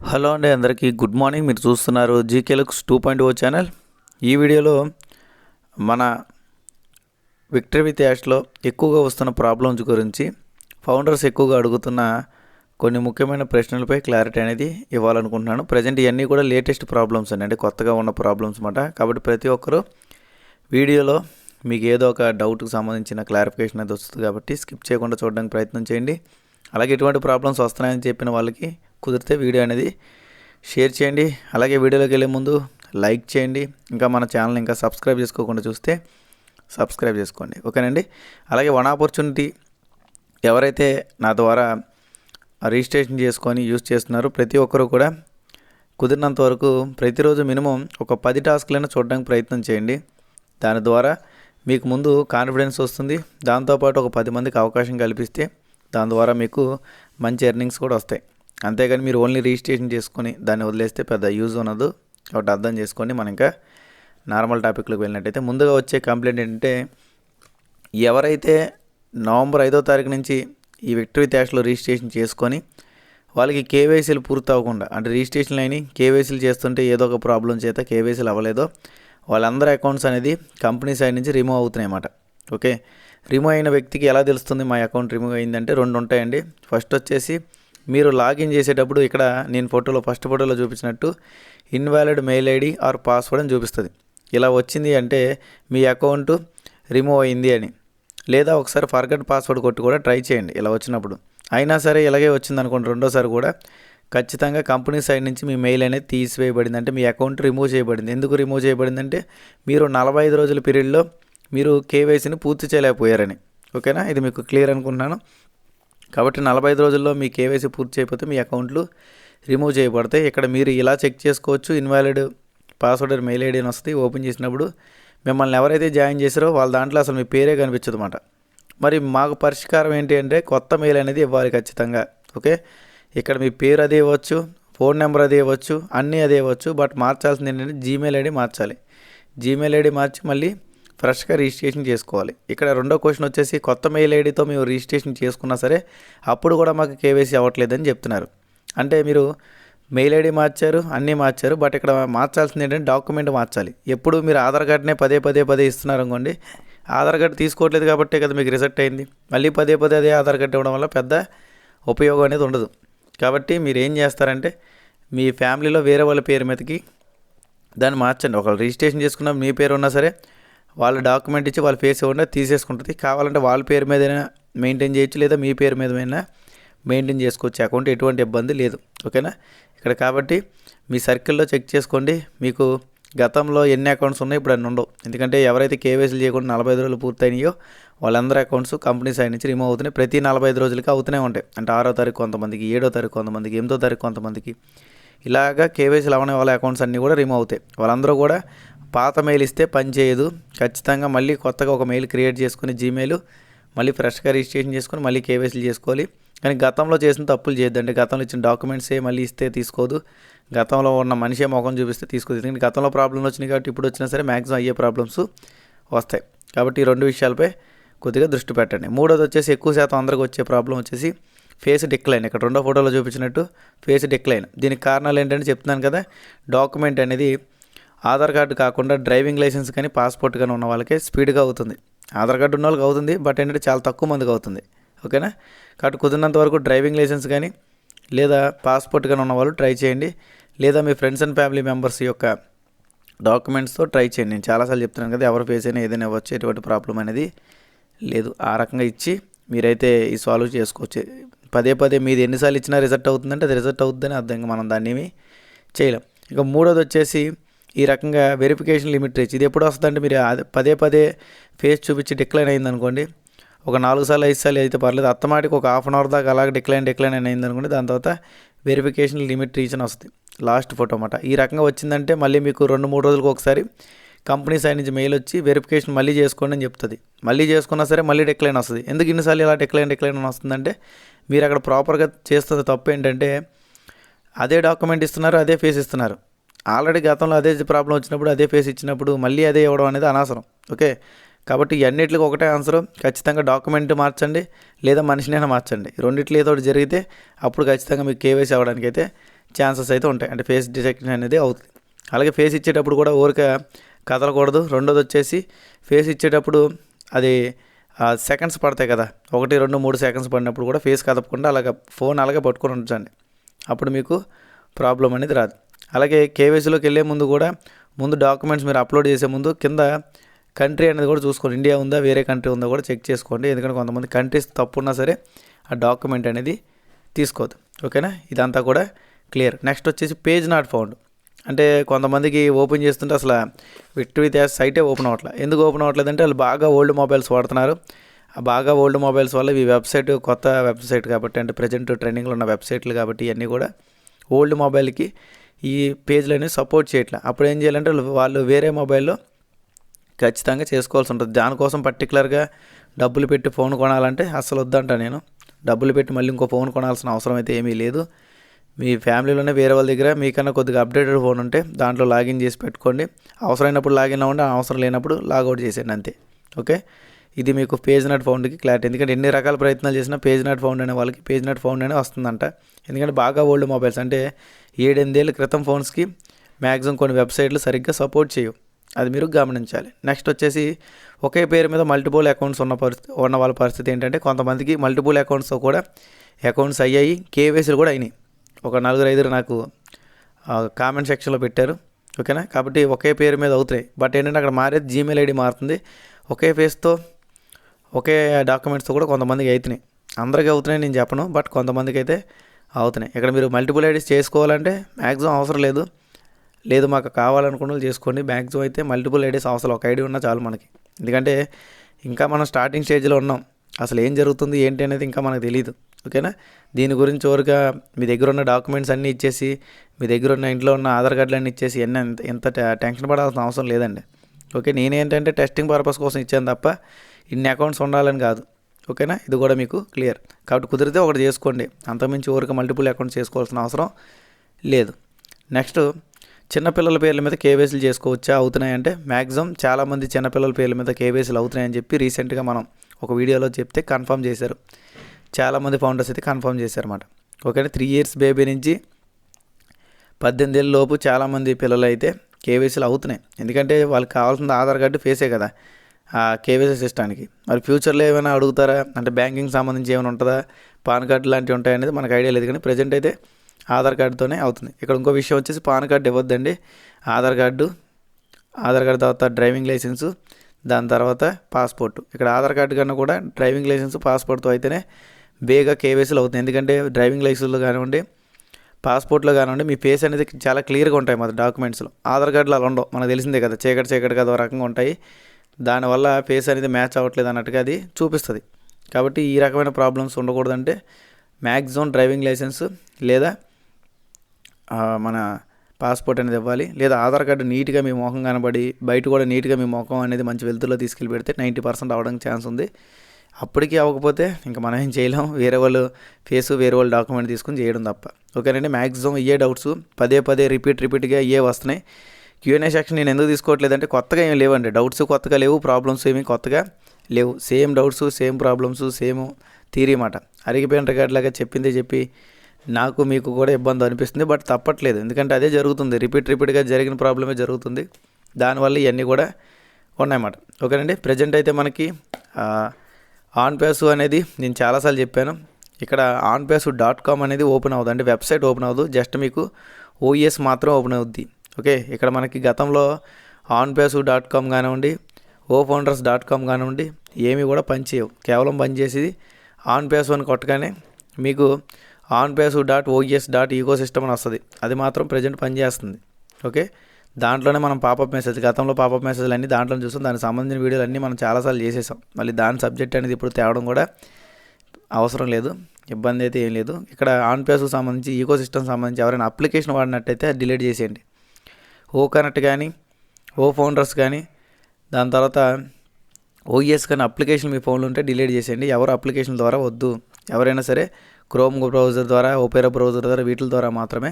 Hello అండి అందరికీ good morning. మీరు చూస్తున్నారు GK looks two point O channel. ఈ వీడియోలో మన విక్టరీ విత్ యాష్లో ఎక్కువగా వస్తున్న ప్రాబ్లమ్స్ గురించి ఫౌండర్స్ ఎక్కువగా అడుగుతున్న కొన్ని ముఖ్యమైన ప్రశ్నలపై క్లారిటీ అనేది ఇవ్వాలనుకుంటున్నాను. ప్రజెంట్ ఇవన్నీ కూడా లేటెస్ట్ ప్రాబ్లమ్స్ అండి కొత్తగా ఉన్న ప్రాబ్లమ్స్ అన్నమాట. కాబట్టి ప్రతి ఒక్కరూ వీడియోలో మీకు ఏదో ఒక డౌట్కి సంబంధించిన క్లారిఫికేషన్ అనేది వస్తుంది కాబట్టి స్కిప్ చేయకుండా చూడడానికి ప్రయత్నం చేయండి. అలాగే ఎటువంటి ప్రాబ్లమ్స్ వస్తున్నాయని చెప్పిన వాళ్ళకి కుదిరితే వీడియో అనేది షేర్ చేయండి. అలాగే వీడియోలోకి వెళ్ళే ముందు లైక్ చేయండి. ఇంకా మన ఛానల్ ఇంకా సబ్స్క్రైబ్ చేసుకోకుండా చూస్తే సబ్స్క్రైబ్ చేసుకోండి. ఓకేనండి? అలాగే వన్ ఆపర్చునిటీ ఎవరైతే నా ద్వారా రిజిస్ట్రేషన్ చేసుకొని యూజ్ చేస్తున్నారో ప్రతి ఒక్కరూ కూడా కుదిరినంత వరకు ప్రతిరోజు మినిమం ఒక పది టాస్క్లైనా చూడడానికి ప్రయత్నం చేయండి. దాని ద్వారా మీకు ముందు కాన్ఫిడెన్స్ వస్తుంది. దాంతోపాటు ఒక పది మందికి అవకాశం కల్పిస్తే దాని ద్వారా మీకు మంచి ఎర్నింగ్స్ కూడా వస్తాయి. అంతేగాని మీరు ఓన్లీ రిజిస్ట్రేషన్ చేసుకొని దాన్ని వదిలేస్తే పెద్ద యూజ్ ఉండదు. కాబట్టి అర్థం చేసుకొని మనం ఇంకా నార్మల్ టాపిక్లోకి వెళ్ళినట్టయితే ముందుగా వచ్చే కంప్లైంట్ ఏంటంటే ఎవరైతే నవంబర్ ఐదో తారీఖు నుంచి ఈ విక్టరీ ట్యాక్స్లో రిజిస్ట్రేషన్ చేసుకొని వాళ్ళకి కేవైసీలు పూర్తి అవ్వకుండా అంటే రిజిస్ట్రేషన్ అయినాయి కేవైసీలు చేస్తుంటే ఏదో ఒక ప్రాబ్లం చేత కేవైసీలు అవ్వలేదో వాళ్ళందరి అకౌంట్స్ అనేది కంపెనీ సైడ్ నుంచి రిమూవ్ అవుతున్నాయి అన్నమాట. ఓకే? రిమూవ్ అయిన వ్యక్తికి ఎలా తెలుస్తుంది మా అకౌంట్ రిమూవ్ అయిందంటే రెండు ఉంటాయండి. ఫస్ట్ వచ్చేసి మీరు లాగిన్ చేసేటప్పుడు ఇక్కడ నేను ఫోటోలో ఫస్ట్ ఫోటోలో చూపించినట్టు invalid mail ID or password అని చూపిస్తుంది. ఇలా వచ్చింది అంటే మీ అకౌంట్ రిమూవ్ అయింది అని. లేదా ఒకసారి ఫర్గట్ పాస్వర్డ్ కొట్టి కూడా ట్రై చేయండి ఇలా వచ్చినప్పుడు. అయినా సరే ఇలాగే వచ్చింది అనుకోండి రెండోసారి కూడా. ఖచ్చితంగా కంపెనీ సైడ్ నుంచి మీ మెయిల్ అనేది తీసివేయబడింది. అంటే మీ అకౌంట్ రిమూవ్ చేయబడింది. ఎందుకు రిమూవ్ చేయబడిందంటే మీరు నలభై ఐదు రోజుల పీరియడ్లో మీరు కేవైసీని పూర్తి చేయలేకపోయారని. ఓకేనా? ఇది మీకు క్లియర్ అనుకుంటున్నాను. కాబట్టి నలభై ఐదు రోజుల్లో మీ కేవైసీ పూర్తి చేయకపోతే మీ అకౌంట్లు రిమూవ్ చేయబడతాయి. ఇక్కడ మీరు ఇలా చెక్ చేసుకోవచ్చు. ఇన్వాలిడ్ పాస్వర్డ్ మెయిల్ ఐడి అని వస్తుంది ఓపెన్ చేసినప్పుడు మిమ్మల్ని ఎవరైతే జాయిన్ చేశారో వాళ్ళ దాంట్లో అసలు మీ పేరే కనిపించదు అన్నమాట మరి మాకు పరిష్కారం ఏంటి అంటే కొత్త మెయిల్ అనేది ఇవ్వాలి ఖచ్చితంగా. ఓకే? ఇక్కడ మీ పేరు అదే ఇవ్వచ్చు ఫోన్ నెంబర్ అదే ఇవ్వచ్చు అన్నీ అదే ఇవ్వచ్చు. బట్ మార్చాల్సింది ఏంటంటే జీమెయిల్ ఐడి మార్చాలి. జీమెయిల్ ఐడి మార్చి మళ్ళీ ఫ్రెష్గా రిజిస్ట్రేషన్ చేసుకోవాలి. ఇక్కడ రెండో క్వశ్చన్ వచ్చేసి కొత్త మెయిల్ ఐడితో మేము రిజిస్ట్రేషన్ చేసుకున్నా సరే అప్పుడు కూడా మాకు కేవైసీ అవ్వట్లేదని చెప్తున్నారు. అంటే మీరు మెయిల్ ఐడి మార్చారు అన్నీ మార్చారు బట్ ఇక్కడ మార్చాల్సింది ఏంటంటే డాక్యుమెంట్ మార్చాలి. ఎప్పుడు మీరు ఆధార్ కార్డ్నే పదే పదే పదే ఇస్తున్నారు అనుకోండి ఆధార్ కార్డు తీసుకోవట్లేదు కాబట్టే కదా మీకు రిజెక్ట్ అయింది. మళ్ళీ పదే పదే అదే ఆధార్ కార్డు ఇవ్వడం వల్ల పెద్ద ఉపయోగం అనేది ఉండదు. కాబట్టి మీరు ఏం చేస్తారంటే మీ ఫ్యామిలీలో వేరే వాళ్ళ పేరు మీదకి దాన్ని మార్చండి. ఒకళ్ళు రిజిస్ట్రేషన్ చేసుకున్న మీ పేరు ఉన్నా సరే వాళ్ళ డాక్యుమెంట్ ఇచ్చి వాళ్ళ ఫేస్ ఇవ్వకుండా తీసేసుకుంటుంది. కావాలంటే వాళ్ళ పేరు మీదైనా మెయింటైన్ చేయొచ్చు లేదా మీ పేరు మీదైనా మెయింటైన్ చేసుకోవచ్చు. అకౌంట్ ఎటువంటి ఇబ్బంది లేదు. ఓకేనా ఇక్కడ కాబట్టి మీ సర్కిల్లో చెక్ చేసుకోండి. మీకు గతంలో ఎన్ని అకౌంట్స్ ఉన్నాయి ఇప్పుడు అన్ని ఉండవు. ఎందుకంటే ఎవరైతే కేవైసీలు చేయకుండా నలభై ఐదు రోజులు పూర్తయినాయో వాళ్ళందరి అకౌంట్స్ కంపెనీ సైడ్ నుంచి రిమూవ్ అవుతున్నాయి. ప్రతి నలభై ఐదు రోజులకి అవుతూనే ఉంటాయి. అంటే ఆరో తారీఖు కొంతమందికి ఏడో తారీఖు కొంతమందికి ఎనిమిదో తారీఖు కొంతమందికి. ఇలాగా కేవైసీలు అవనే వాళ్ళ అకౌంట్స్ అన్నీ కూడా రిమూవ్ అవుతాయి. వాళ్ళందరూ కూడా పాత మెయిల్ ఇస్తే పని చేయదు. ఖచ్చితంగా మళ్ళీ కొత్తగా ఒక మెయిల్ క్రియేట్ చేసుకుని జీమెయిల్ మళ్ళీ ఫ్రెష్గా రిజిస్ట్రేషన్ చేసుకొని మళ్ళీ కేవైసీలు చేసుకోవాలి. కానీ గతంలో చేసిన తప్పులు చేయొద్దండి. గతంలో ఇచ్చిన డాక్యుమెంట్సే మళ్ళీ ఇస్తే తీసుకోదు. గతంలో ఉన్న మనిషే ముఖం చూపిస్తే తీసుకోదు. ఎందుకంటే గతంలో ప్రాబ్లమ్స్ వచ్చినాయి కాబట్టి ఇప్పుడు వచ్చినా సరే మ్యాక్సిమం అయ్యే ప్రాబ్లమ్స్ వస్తాయి. కాబట్టి ఈ రెండు విషయాలపై కొద్దిగా దృష్టి పెట్టండి. మూడోది వచ్చేసి ఎక్కువ శాతం అందరికి వచ్చే ప్రాబ్లం వచ్చేసి ఫేస్ డిక్లైన్. ఇక్కడ రెండో ఫోటోలో చూపించినట్టు ఫేస్ డిక్లైన్. దీనికి కారణాలు ఏంటంటే చెప్తున్నాను కదా. డాక్యుమెంట్ అనేది ఆధార్ కార్డు కాకుండా డ్రైవింగ్ లైసెన్స్ కానీ పాస్పోర్ట్ కానీ ఉన్న వాళ్ళకే స్పీడ్గా అవుతుంది. ఆధార్ కార్డు ఉన్న వాళ్ళకి అవుతుంది బట్ ఏంటంటే చాలా తక్కువ మందికి అవుతుంది. ఓకేనా? కాబట్టి కుదిరినంత వరకు డ్రైవింగ్ లైసెన్స్ కానీ లేదా పాస్పోర్ట్ కానీ ఉన్న వాళ్ళు ట్రై చేయండి. లేదా మీ ఫ్రెండ్స్ అండ్ ఫ్యామిలీ మెంబర్స్ యొక్క డాక్యుమెంట్స్తో ట్రై చేయండి. నేను చాలాసార్లు చెప్తున్నాను కదా ఎవరు ఫేస్ అయినా ఏదైనా ఇవ్వచ్చు ఎటువంటి ప్రాబ్లం అనేది లేదు. ఆ రకంగా ఇచ్చి మీరైతే ఈ సాల్వ్ చేసుకోవచ్చు. పదే పదే మీది ఎన్నిసార్లు ఇచ్చినా రిజల్ట్ అవుతుందంటే అది రిజల్ట్ అవుతుందని అర్థం మనం దాన్ని చేయలేం. ఇక మూడోది వచ్చేసి ఈ రకంగా వెరిఫికేషన్ లిమిట్ రీచ్ ఇది ఎప్పుడు వస్తుందంటే మీరు పదే పదే ఫేస్ చూపించి డిక్లైన్ అయింది అనుకోండి ఒక నాలుగు సార్లు ఐదు సార్లు అయితే పర్లేదు. అత్తమాటికి ఒక హాఫ్ అన్ అవర్ దాకా అలాగే డిక్లైన్ డిక్లైన్ అయింది అనుకోండి దాని తర్వాత వెరిఫికేషన్ లిమిట్ రీచ్ అని వస్తుంది. లాస్ట్ ఫోటో అన్నమాట. ఈ రకంగా వచ్చిందంటే మళ్ళీ మీకు రెండు మూడు రోజులకు ఒకసారి కంపెనీ సైడ్ నుంచి మెయిల్ వచ్చి వెరిఫికేషన్ మళ్ళీ చేసుకోండి అని చెప్తుంది. మళ్ళీ చేసుకున్నా సరే మళ్ళీ డిక్లైన్ వస్తుంది. ఎందుకు ఇన్నిసార్లు ఇలా డిక్లైన్ డిక్లైన్ అని వస్తుందంటే మీరు అక్కడ ప్రాపర్గా చేస్తున్న తప్పు ఏంటంటే అదే డాక్యుమెంట్ ఇస్తున్నారు అదే ఫేస్ ఇస్తున్నారు. ఆల్రెడీ గతంలో అదే ప్రాబ్లం వచ్చినప్పుడు అదే ఫేస్ ఇచ్చినప్పుడు మళ్ళీ అదే ఇవ్వడం అనేది అనవసరం. ఓకే? కాబట్టి అన్నిటికి ఒకటే ఆన్సర్. ఖచ్చితంగా డాక్యుమెంట్ మార్చండి లేదా మనిషినైనా మార్చండి. రెండిట్లో ఏదో ఒకటి జరిగితే అప్పుడు ఖచ్చితంగా మీకు కేవైసీ అవ్వడానికి అయితే ఛాన్సెస్ అయితే ఉంటాయి. అంటే ఫేస్ డిటెక్షన్ అనేది అవుతుంది. అలాగే ఫేస్ ఇచ్చేటప్పుడు కూడా ఊరిక కదలకూడదు. రెండోది వచ్చేసి ఫేస్ ఇచ్చేటప్పుడు అది సెకండ్స్ పడతాయి కదా. ఒకటి రెండు మూడు సెకండ్స్ పడినప్పుడు కూడా ఫేస్ కదపకుండా అలాగ ఫోన్ అలాగే పట్టుకొని ఉంచండి అప్పుడు మీకు ప్రాబ్లం అనేది రాదు. అలాగే కేవైసీలోకి వెళ్ళే ముందు కూడా ముందు డాక్యుమెంట్స్ మీరు అప్లోడ్ చేసే ముందు కింద కంట్రీ అనేది కూడా చూసుకోండి. ఇండియా ఉందా వేరే కంట్రీ ఉందా కూడా చెక్ చేసుకోండి. ఎందుకంటే కొంతమంది కంట్రీస్ తప్పున్నా సరే ఆ డాక్యుమెంట్ అనేది తీసుకోవద్దు ఓకేనా? ఇదంతా కూడా క్లియర్. నెక్స్ట్ వచ్చేసి పేజ్ నాట్ ఫౌండ్. అంటే కొంతమందికి ఓపెన్ చేస్తుంటే అసలు విక్టరీ త్యాస్ సైటే ఓపెన్ అవ్వట్లేదు ఎందుకు ఓపెన్ అవ్వట్లేదు అంటే వాళ్ళు బాగా ఓల్డ్ మొబైల్స్ వాడుతున్నారు. ఆ బాగా ఓల్డ్ మొబైల్స్ వల్ల ఈ వెబ్సైట్ కొత్త వెబ్సైట్ కాబట్టి అంటే ప్రజెంట్ ట్రెండింగ్లో ఉన్న వెబ్సైట్లు కాబట్టి ఇవన్నీ కూడా ఓల్డ్ మొబైల్కి ఈ పేజ్లు అనేవి సపోర్ట్ చేయట్లే. అప్పుడు ఏం చేయాలంటే వాళ్ళు వేరే మొబైల్లో ఖచ్చితంగా చేసుకోవాల్సి ఉంటుంది. దానికోసం పర్టికులర్గా డబ్బులు పెట్టి ఫోన్ కొనాలంటే అస్సలు వద్దంట నేను. డబ్బులు పెట్టి మళ్ళీ ఇంకో ఫోన్ కొనాల్సిన అవసరం అయితే ఏమీ లేదు. మీ ఫ్యామిలీలోనే వేరే వాళ్ళ దగ్గర మీకన్నా కొద్దిగా అప్డేటెడ్ ఫోన్ ఉంటే దాంట్లో లాగిన్ చేసి పెట్టుకోండి. అవసరమైనప్పుడు లాగిన్ అవ్వండి అవసరం లేనప్పుడు లాగౌట్ చేసేయండి అంతే. ఓకే? ఇది మీకు పేజ్ నాట్ ఫౌండ్కి క్లారిటీ ఎందుకంటే ఎన్ని రకాల ప్రయత్నాలు చేసినా పేజ్ నాట్ ఫౌండ్ అనే వాళ్ళకి పేజ్ నాట్ ఫౌండ్ అనే వస్తుందంట. ఎందుకంటే బాగా ఓల్డ్ మొబైల్స్ అంటే ఏడెనిమిదేళ్ళ క్రితం ఫోన్స్కి మ్యాక్సిమం కొన్ని వెబ్సైట్లు సరిగ్గా సపోర్ట్ చేయవు. అది మీరు గమనించాలి. నెక్స్ట్ వచ్చేసి ఒకే పేరు మీద మల్టిపుల్ అకౌంట్స్ ఉన్న పరిస్థితి ఉన్న వాళ్ళ పరిస్థితి ఏంటంటే కొంతమందికి మల్టిపుల్ అకౌంట్స్తో కూడా అకౌంట్స్ అయ్యాయి. కేవైసీలు కూడా అయినాయి. ఒక నలుగురు ఐదుగురు నాకు కామెంట్ సెక్షన్లో పెట్టారు. ఓకేనా కాబట్టి ఒకే పేరు మీద అవుతాయి బట్ ఏంటంటే అక్కడ మారేది జీమెయిల్ ఐడి మారుతుంది. ఒకే ఫేస్తో ఒకే డాక్యుమెంట్స్తో కూడా కొంతమందికి అవుతున్నాయి. అందరికీ అవుతున్నాయి నేను చెప్పను బట్ కొంతమందికి అయితే అవుతున్నాయి. ఇక్కడ మీరు మల్టిపుల్ ఐడీస్ చేసుకోవాలంటే మ్యాక్సిమం అవసరం లేదు. లేదు మాకు కావాలనుకున్న చేసుకోండి. మ్యాక్సిమం అయితే మల్టిపుల్ ఐడీస్ అవసరం ఒక ఐడి ఉన్నా చాలు మనకి. ఎందుకంటే ఇంకా మనం స్టార్టింగ్ స్టేజ్లో ఉన్నాం. అసలు ఏం జరుగుతుంది ఏంటి అనేది ఇంకా మనకు తెలియదు ఓకేనా? దీని గురించి ఓరుగా మీ దగ్గర ఉన్న డాక్యుమెంట్స్ అన్నీ ఇచ్చేసి మీ దగ్గర ఉన్న ఇంట్లో ఉన్న ఆధార్ కార్డులు అన్నీ ఇచ్చేసి ఎన్ని ఎంత ఎంత టెన్షన్ పడాల్సిన అవసరం లేదండి. ఓకే నేనేంటంటే టెస్టింగ్ పర్పస్ కోసం ఇచ్చాను తప్ప ఇన్ని అకౌంట్స్ ఉండాలని కాదు. ఓకేనా? ఇది కూడా మీకు క్లియర్. కాబట్టి కుదిరితే ఒకటి చేసుకోండి. అంతకుమించి ఊరికి మల్టిపుల్ అకౌంట్స్ చేసుకోవాల్సిన అవసరం లేదు. నెక్స్ట్ చిన్నపిల్లల పేర్ల మీద కేవైసీలు చేసుకోవచ్చా? అవుతున్నాయంటే మ్యాక్సిమం చాలామంది చిన్నపిల్లల పేర్ల మీద కేవైసీలు అవుతున్నాయని చెప్పి రీసెంట్గా మనం ఒక వీడియోలో చెప్తే కన్ఫర్మ్ చేశారు. చాలామంది ఫౌండర్స్ అయితే కన్ఫర్మ్ చేశారన్నమాట. ఓకేనా? త్రీ ఇయర్స్ బేబీ నుంచి పద్దెనిమిది ఏళ్ళ లోపు చాలామంది పిల్లలు అయితే కేవైసీలు అవుతున్నాయి. ఎందుకంటే వాళ్ళకి కావాల్సిన ఆధార్ కార్డు ఫేసే కదా. కేవైసీ సిస్టానికి. మరి ఫ్యూచర్లో ఏమైనా అడుగుతారా? అంటే బ్యాంకింగ్ సంబంధించి ఏమైనా ఉంటుందా? పాన్ కార్డు లాంటివి ఉంటాయనేది మనకు ఐడియా లేదు. కానీ ప్రజెంట్ అయితే ఆధార్ కార్డుతోనే అవుతుంది. ఇక్కడ ఇంకో విషయం వచ్చేసి పాన్ కార్డు ఇవ్వద్దండి. ఆధార్ కార్డు ఆధార్ కార్డు తర్వాత డ్రైవింగ్ లైసెన్సు దాని తర్వాత పాస్పోర్ట్. ఇక్కడ ఆధార్ కార్డు కన్నా కూడా డ్రైవింగ్ లైసెన్స్ పాస్పోర్ట్తో అయితేనే బేగా కేవైసీలు అవుతుంది ఎందుకంటే డ్రైవింగ్ లైసెన్స్లో కానివ్వండి పాస్పోర్ట్లో కానివ్వండి మీ ఫేస్ అనేది చాలా క్లియర్గా ఉంటాయి మన డాక్యుమెంట్స్లో. ఆధార్ కార్డులో అలా ఉండవు. మనకు తెలిసిందే కదా చీకటి చీకటి కదా రకంగా ఉంటాయి. దానివల్ల ఫేస్ అనేది మ్యాచ్ అవ్వట్లేదు అన్నట్టుగా అది చూపిస్తుంది. కాబట్టి ఈ రకమైన ప్రాబ్లమ్స్ ఉండకూడదంటే మ్యాక్సిమం డ్రైవింగ్ లైసెన్స్ లేదా మన పాస్పోర్ట్ అనేది ఇవ్వాలి. లేదా ఆధార్ కార్డు నీట్గా మీ ముఖం కనబడి బయట కూడా నీట్గా మీ ముఖం అనేది మంచి వెలుతుల్లో తీసుకెళ్ళి పెడితే నైంటీ పర్సెంట్ అవడానికి ఛాన్స్ ఉంది. అప్పటికీ అవ్వకపోతే ఇంకా మనం ఏం చేయలేం. వేరే వాళ్ళు ఫేస్ వేరే వాళ్ళు డాక్యుమెంట్ తీసుకుని చేయడం తప్ప. ఓకేనండి? మ్యాక్సిమం ఇవే డౌట్స్ పదే పదే రిపీట్ రిపీట్గా ఇయే వస్తున్నాయి. క్యూఎన్ఏ సెక్షన్ నేను ఎందుకు తీసుకోవట్లేదంటే కొత్తగా ఏం లేవండి. డౌట్స్ కొత్తగా లేవు ప్రాబ్లమ్స్ ఏమీ కొత్తగా లేవు. Same doubts same problems same theory మాట. అరిగిపోయిన రికార్డులాగా చెప్పిందే చెప్పి నాకు మీకు కూడా ఇబ్బంది అనిపిస్తుంది బట్ తప్పట్లేదు. ఎందుకంటే అదే జరుగుతుంది. రిపీట్ రిపీట్గా జరిగిన ప్రాబ్లమే జరుగుతుంది. దానివల్ల ఇవన్నీ కూడా ఉన్నాయన్నమాట ఓకేనండి? ప్రజెంట్ అయితే మనకి ఆన్ పేసు అనేది నేను చాలాసార్లు చెప్పాను. ఇక్కడ ఆన్ పేసు డాట్ కామ్ అనేది ఓపెన్ అవ్వదు. అంటే వెబ్సైట్ ఓపెన్ అవ్వదు. జస్ట్ మీకు ఓఈఎస్ మాత్రం ఓపెన్ అవుద్ది. ఓకే ఇక్కడ మనకి గతంలో ఆన్ పేసు డాట్ కామ్ కానివ్వండి ఓ ఫౌండర్స్ డాట్ కామ్ కానివ్వండి ఏమీ కూడా పనిచేయవు కేవలం పనిచేసేది ఆన్ పేసు అని కొట్టగానే మీకు on pace dot O E S dot ecosystem అని వస్తుంది. అది మాత్రం ప్రజెంట్ పనిచేస్తుంది ఓకే దాంట్లోనే మనం పాపప్ మెసేజ్ గతంలో పాపప్ మెసేజ్లు అన్నీ దాంట్లో చూస్తాం. దానికి సంబంధించిన వీడియోలు అన్నీ మనం చాలాసార్లు చేసేసాం. మళ్ళీ దాని సబ్జెక్ట్ అనేది ఇప్పుడు తేవడం కూడా అవసరం లేదు ఇబ్బంది అయితే ఏం లేదు. ఇక్కడ ఆన్ పేసుకు సంబంధించి ఈకో సిస్టమ్ సంబంధించి ఎవరైనా అప్లికేషన్ వాడినట్టయితే అది డిలీట్ చేసేయండి. ఓ కనెక్ట్ కానీ ఓ ఫౌండర్స్ కానీ దాని తర్వాత ఓఎస్ కానీ అప్లికేషన్ మీ ఫోన్లో ఉంటే డిలీట్ చేసేయండి. ఎవరు అప్లికేషన్ ద్వారా వద్దు. ఎవరైనా సరే క్రోమ్ బ్రౌజర్ ద్వారా ఓపెరా బ్రౌజర్ ద్వారా వీటి ద్వారా మాత్రమే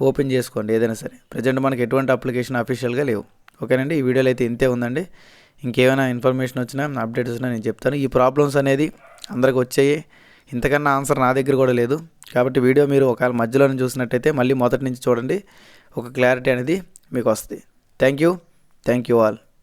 ఓపెన్ చేసుకోండి ఏదైనా సరే. ప్రజెంట్ మనకి ఎటువంటి అప్లికేషన్ అఫీషియల్గా లేవు. ఓకేనండి? ఈ వీడియోలో అయితే ఇంతే ఉందండి. ఇంకేమైనా ఇన్ఫర్మేషన్ వచ్చినా అప్డేట్స్ వచ్చినా నేను చెప్తాను. ఈ ప్రాబ్లమ్స్ అనేది అందరికి వచ్చాయి. ఇంతకన్నా ఆన్సర్ నా దగ్గర కూడా లేదు. కాబట్టి వీడియో మీరు ఒకవేళ మధ్యలో చూసినట్టయితే మళ్ళీ మొదటి నుంచి చూడండి. ఒక క్లారిటీ అనేది మీకు వస్తుంది thank you thank you all